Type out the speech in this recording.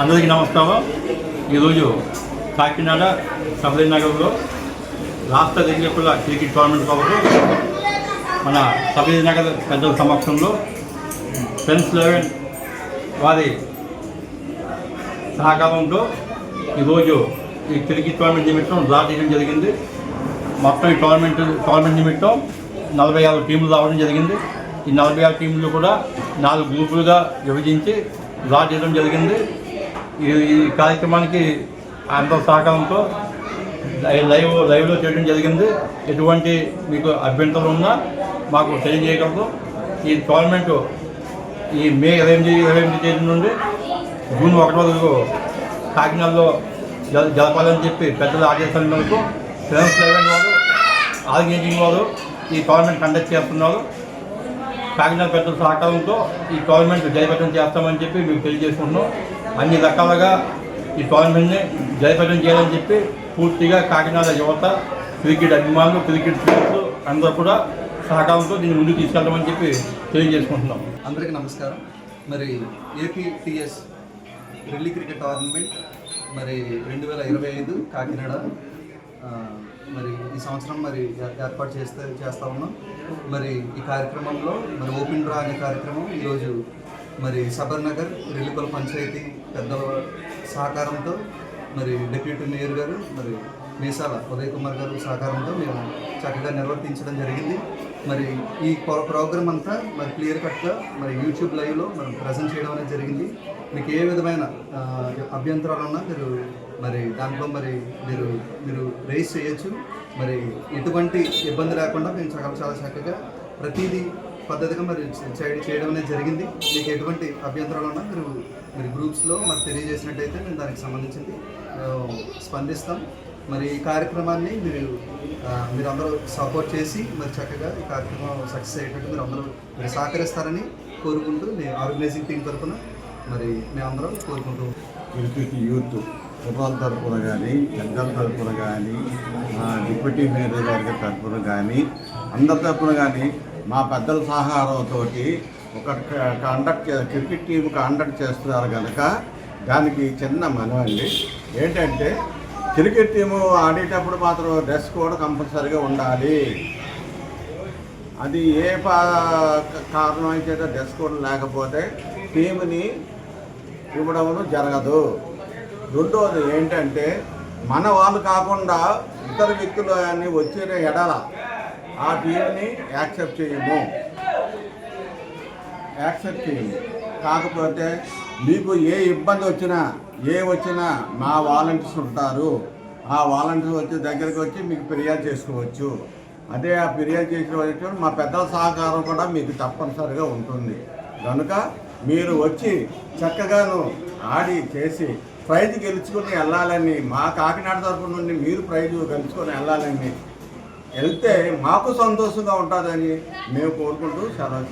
అందరికీ నమస్కారం. ఈరోజు కాకినాడ సబరీనగర్లో రాష్ట్ర దిగ్గజకుల క్రికెట్ టోర్నమెంట్ కొరకు మన సబరీనగర్ పెద్దల సమక్షంలో ఫ్రెండ్స్ లెవెన్ వారి సహకారంతో ఈరోజు ఈ క్రికెట్ టోర్నమెంట్ నిమిత్తం డ్రా చేయడం జరిగింది. మొత్తం ఈ టోర్నమెంట్ టోర్నమెంట్ నిమిత్తం నలభై ఆరు టీంలు రావడం జరిగింది. ఈ నలభై ఆరు టీంలు కూడా నాలుగు గ్రూపులుగా విభజించి డ్రా చేయడం జరిగింది. ఈ ఈ కార్యక్రమానికి అందరి సహకారంతో లైవ్ లైవ్లో చేయడం జరిగింది. ఎటువంటి మీకు అభ్యంతరం ఉన్నా మాకు తెలియజేయగలదు ఈ టోర్నమెంట్ ఈ మే ఇరవై ఎనిమిది ఇరవై ఎనిమిది తేదీ నుండి జూన్ ఒకటి వరకు కాకినాడలో జల జరపాలని చెప్పి పెద్దల ఆదేశాల మేరకు ఫ్రెండ్స్ లెవెన్ వారు ఆర్గనైజింగ్ వారు ఈ టోర్నమెంట్ కండక్ట్ చేస్తున్నారు. కాకినాడ పెద్దల సహకారంతో ఈ టోర్నమెంట్ జయప్రదం చేస్తామని చెప్పి మీకు తెలియజేసుకుంటున్నాం అన్ని రకాలుగా ఈ టోర్నమెంట్ని జయప్రదం చేయాలని చెప్పి పూర్తిగా కాకినాడ యువత క్రికెట్ అభిమానులు క్రికెట్ ప్లేయర్స్ అందరూ కూడా సహకారంతో దీన్ని ముందుకు తీసుకెళ్తామని చెప్పి తెలియజేసుకుంటున్నాం. అందరికీ నమస్కారం. మరి ఏపీటీఎస్ ఢిల్లీ క్రికెట్ టోర్నమెంట్ మరి రెండు వేల ఇరవై ఐదు కాకినాడ మరి ఈ సంవత్సరం మరి ఏర్పాటు చేస్తే చేస్తా ఉన్నాం. మరి ఈ కార్యక్రమంలో మరి ఓపెన్ డ్రా అనే కార్యక్రమం ఈరోజు మరి సబర్ నగర్ రెల్లిపల్ పంచాయతీ పెద్దల సహకారంతో మరి డిప్యూటీ మేయర్ గారు మరి మీసాల ఉదయ్ కుమార్ గారు సహకారంతో మేము చక్కగా నిర్వర్తించడం జరిగింది. మరి ఈ ప్రోగ్రామ్ అంతా మరి క్లియర్ కట్గా మరి యూట్యూబ్ లైవ్లో మనం ప్రజెంట్ చేయడం అనేది జరిగింది. మీకు ఏ విధమైన అభ్యంతరాలు ఉన్నా మీరు మరి దాంట్లో మరి మీరు మీరు రేస్ చేయొచ్చు. మరి ఎటువంటి ఇబ్బంది లేకుండా మేము చాలా చాలా చక్కగా ప్రతిదీ పద్ధతిగా మరి చేయడం అనేది జరిగింది. మీకు ఎటువంటి అభ్యంతరాలు ఉన్నా మీరు మీరు గ్రూప్స్లో మాకు తెలియజేసినట్టయితే మేము దానికి సంబంధించింది స్పందిస్తాం. మరి ఈ కార్యక్రమాన్ని మీరు మీరు అందరూ సపోర్ట్ చేసి మరి చక్కగా ఈ కార్యక్రమం సక్సెస్ అయ్యేటట్టు మీరు అందరూ మీరు సహకరిస్తారని కోరుకుంటూ నేను ఆర్గనైజింగ్ టీం తరఫున మరి మేమందరం కోరుకుంటూ క్రికెట్ యూత్ ఫుట్బాల్ తరఫున కానీ పెద్దల తరఫున కానీ డిప్యూటీ మేనేజర్ గారి తరఫున కానీ అందరి తరఫున కానీ మా పెద్దల సహకారంతో ఒక కండక్ట్ క్రికెట్ టీం కండక్ట్ చేస్తున్నారు కనుక దానికి చిన్న మనవండి. ఏంటంటే క్రికెట్ టీము ఆడేటప్పుడు మాత్రం డ్రెస్ కోడ్ కంపల్సరీగా ఉండాలి. అది ఏ పా కారణం అయితే డ్రెస్ కోడ్ లేకపోతే టీముని ఇవ్వడం జరగదు. రెండోది ఏంటంటే మన వాళ్ళు కాకుండా ఇతర వ్యక్తులు అని వచ్చిన ఎడల ఆ టీంని యాక్సెప్ట్ చేయము. యాక్సెప్ట్ చేయము. కాకపోతే మీకు ఏ ఇబ్బంది వచ్చినా ఏ వచ్చినా మా వాలంటీర్స్ ఉంటారు. ఆ వాలంటీర్స్ వచ్చి దగ్గరికి వచ్చి మీకు ఫిర్యాదు చేసుకోవచ్చు. అదే ఆ ఫిర్యాదు చేసిన మా పెద్దల సహకారం కూడా మీకు తప్పనిసరిగా ఉంటుంది. కనుక మీరు వచ్చి చక్కగాను ఆడి చేసి ప్రైజ్ గెలుచుకుని వెళ్ళాలని మా కాకినాడ తరపు నుండి మీరు ప్రైజ్ గెలుచుకొని వెళ్ళాలని వెళ్తే మాకు సంతోషంగా ఉంటుందని మేము కోరుకుంటూ సెలవు